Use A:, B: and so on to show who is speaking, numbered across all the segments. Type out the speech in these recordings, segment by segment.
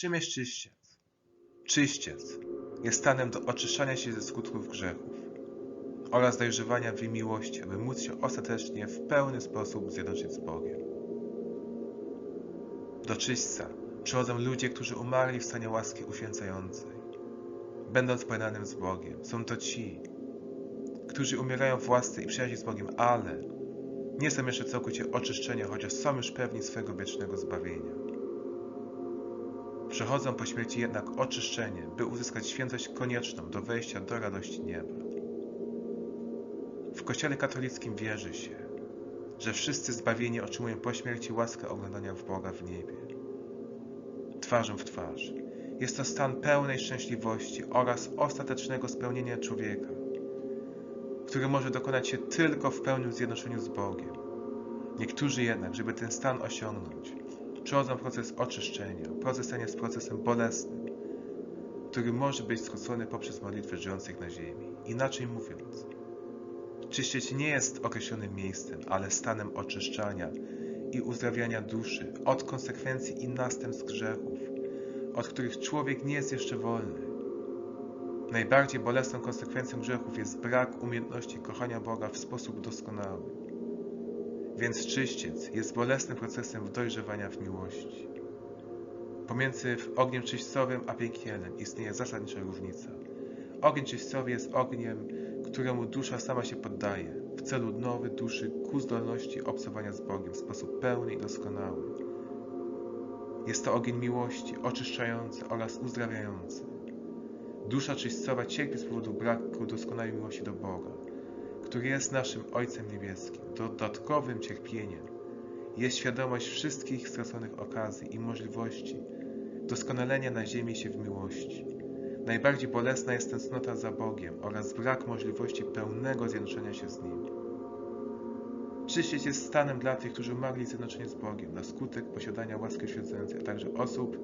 A: Czym jest czyściec? Czyściec jest stanem do oczyszczania się ze skutków grzechów oraz dojrzewania w miłości, aby móc się ostatecznie w pełny sposób zjednoczyć z Bogiem. Do czyśćca przychodzą ludzie, którzy umarli w stanie łaski uświęcającej. Będąc pojednanym z Bogiem, są to ci, którzy umierają w łasce i przyjaźni z Bogiem, ale nie są jeszcze całkowicie oczyszczeni, chociaż są już pewni swego wiecznego zbawienia. Przechodzą po śmierci jednak oczyszczenie, by uzyskać świętość konieczną do wejścia do radości nieba. W Kościele katolickim wierzy się, że wszyscy zbawieni otrzymują po śmierci łaskę oglądania w Boga w niebie. Twarzą w twarz. Jest to stan pełnej szczęśliwości oraz ostatecznego spełnienia człowieka, który może dokonać się tylko w pełnym zjednoczeniu z Bogiem. Niektórzy jednak, żeby ten stan osiągnąć, przechodzą proces oczyszczenia. Proces ten jest procesem bolesnym, który może być skrócony poprzez modlitwy żyjących na ziemi. Inaczej mówiąc, czyściec nie jest określonym miejscem, ale stanem oczyszczania i uzdrawiania duszy od konsekwencji i następstw grzechów, od których człowiek nie jest jeszcze wolny. Najbardziej bolesną konsekwencją grzechów jest brak umiejętności kochania Boga w sposób doskonały. Więc czyściec jest bolesnym procesem dojrzewania w miłości. Pomiędzy ogniem czyścowym a piekielem istnieje zasadnicza różnica. Ogień czyścowy jest ogniem, któremu dusza sama się poddaje, w celu odnowy duszy ku zdolności obcowania z Bogiem w sposób pełny i doskonały. Jest to ogień miłości, oczyszczający oraz uzdrawiający. Dusza czyścowa cierpi z powodu braku doskonałej miłości do Boga, który jest naszym Ojcem Niebieskim. Dodatkowym cierpieniem jest świadomość wszystkich straconych okazji i możliwości doskonalenia na ziemi się w miłości. Najbardziej bolesna jest tęsknota za Bogiem oraz brak możliwości pełnego zjednoczenia się z Nim. Czyściec jest stanem dla tych, którzy umarli zjednoczenie z Bogiem na skutek posiadania łaski święcającej, a także osób,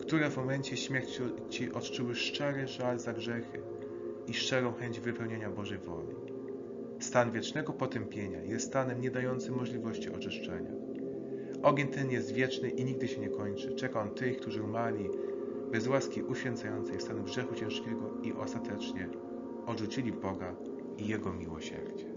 A: które w momencie śmierci odczuły szczery żal za grzechy i szczerą chęć wypełnienia Bożej woli. Stan wiecznego potępienia jest stanem nie dającym możliwości oczyszczenia. Ogień ten jest wieczny i nigdy się nie kończy. Czeka on tych, którzy umarli bez łaski uświęcającej stanu grzechu ciężkiego i ostatecznie odrzucili Boga i Jego miłosierdzie.